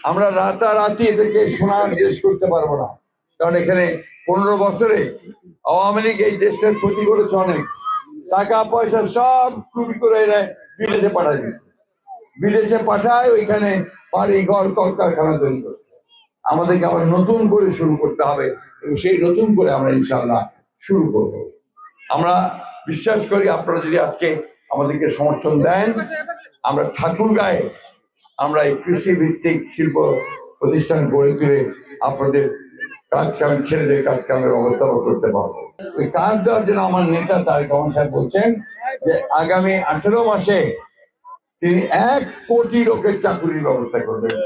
আমরা রাতারাতি এদেরকে সোনার দেশ করতে পারব না। কারণ এখানে পনেরো বছরে আওয়ামী লীগ এই দেশটার ক্ষতি করেছে অনেক। টাকা পয়সা সব চুরি করে এনে বিদেশে পাঠায় দিচ্ছে বিদেশে পাঠায় ওইখানে বাড়ি ঘর কলকারখানা তৈরি করছে। আমাদেরকে আবার নতুন করে শুরু করতে হবে এবং সেই নতুন করে আমরা ইনশাল্লাহ শুরু করব। আমরা বিশ্বাস করি আপনারা যদি আজকে আমাদেরকে সমর্থন দেন, আমরা ঠাকুর গায়ে আমরা এই কৃষি ভিত্তিক শিল্প প্রতিষ্ঠান গড়ে তুলে আপনাদের কাজ কাম, ছেলেদের কাজ কামের ব্যবস্থা করতে পারব। ওই কাজ দেওয়ার জন্য আমার নেতা তারেক রহমান সাহেব বলছেন যে, আগামী আঠেরো মাসে তিনি এক কোটি লোকের চাকুরির ব্যবস্থা করবেন।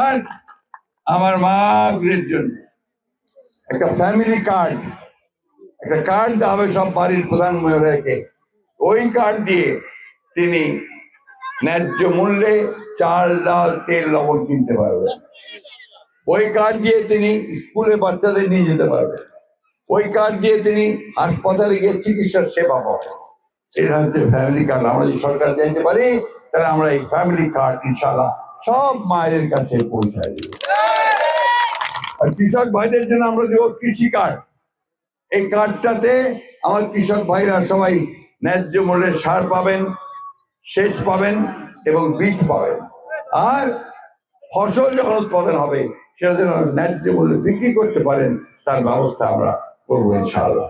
আর আমার মায়ের জন্য একটা ফ্যামিলি কার্ড একটা কার্ড দেওয়া হবে সব বাড়ির প্রধান মহিলাকে ওই কার্ড দিয়ে তিনি ন্যায্য মূল্যে চাল, ডাল, তেল, লবণ কিনতে পারবেন। ওই কার্ড দিয়ে তিনি স্কুলে বাচ্চাদের নিয়ে যেতে পারবেন। ওই কার্ড দিয়ে তিনি হাসপাতালে গিয়ে চিকিৎসার সেবা পাবেন। এটা হচ্ছে ফ্যামিলি কার্ড আমরা যদি সরকার দিতে পারি, তাহলে আমরা এই ফ্যামিলি কার্ড ইনশাল্লাহ সব মায়ের কাছে পৌঁছায় দিব। আর কৃষক ভাইদের জন্য আমরা দেবো কৃষি কার্ড। এই কার্ডটাতে আমার কৃষক ভাইরা সবাই ন্যায্য মূল্যের সার পাবেন। সেচ পাবেন এবং বীজ পাবেন। আর ফসল যখন উৎপাদন হবে সেটা যেন ন্যায্য মূল্যে বিক্রি করতে পারেন তার ব্যবস্থা আমরা করব ইনশাআল্লাহ।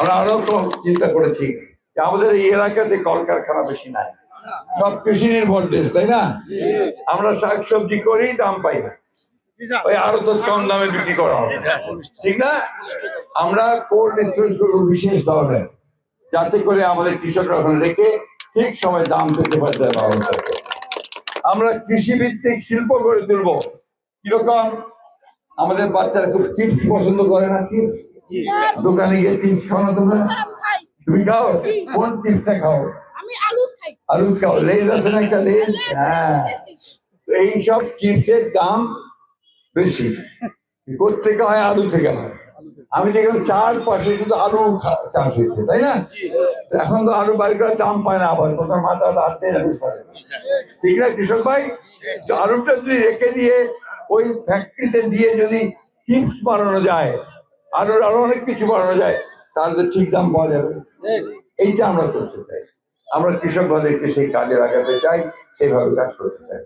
আমরা আরও তো চিন্তা করেছি যে আমাদের এই এলাকাতে কলকারখানা বেশি নাই। সব কৃষি নির্ভর দেশ তাই না? আমরা শাক সবজি করেই দাম পাই না। ওই আরও তো কম দামে বিক্রি করা হবে। ঠিক না? আমরা কোল্ড স্টোরেজ করব বিশেষ ধরনের যাতে করে আমাদের কৃষকরা ওখানে রেখে ঠিক সময় দাম পেতে পারে তার ব্যবস্থা করব। আমরা কৃষি ভিত্তিক শিল্প গড়ে তুলবো। কীরকম? আমাদের বাচ্চারা খুব চিপস পছন্দ করে না চিপস দোকানে গিয়ে চিপস খাও না তোমরা? তুমি খাও? কোন চিপসটা খাও? আমি আলু খাও। লেজ আছে না একটা লেজ? হ্যাঁ। এইসব চিপসের দাম বেশি। থেকে হয় আলু থেকে হয়। আমি দেখলাম চার পাশে শুধু আলু চাষ হয়েছে তাই না? এখন তো আলু বাড়ি করার দাম পায় না আবার কোথাও মাথা হাত দিয়ে ঠিক না কৃষক ভাই? আলুটা যদি রেখে দিয়ে ওই ফ্যাক্টরিতে দিয়ে যদি চিপস বানানো যায় আলুর আরও অনেক কিছু বানানো যায় তাহলে তো ঠিক দাম পাওয়া যাবে। এইটা আমরা করতে চাই। আমরা কৃষক ভাইদেরকে সেই কাজে লাগাতে চাই সেইভাবে কাজ করতে চাই।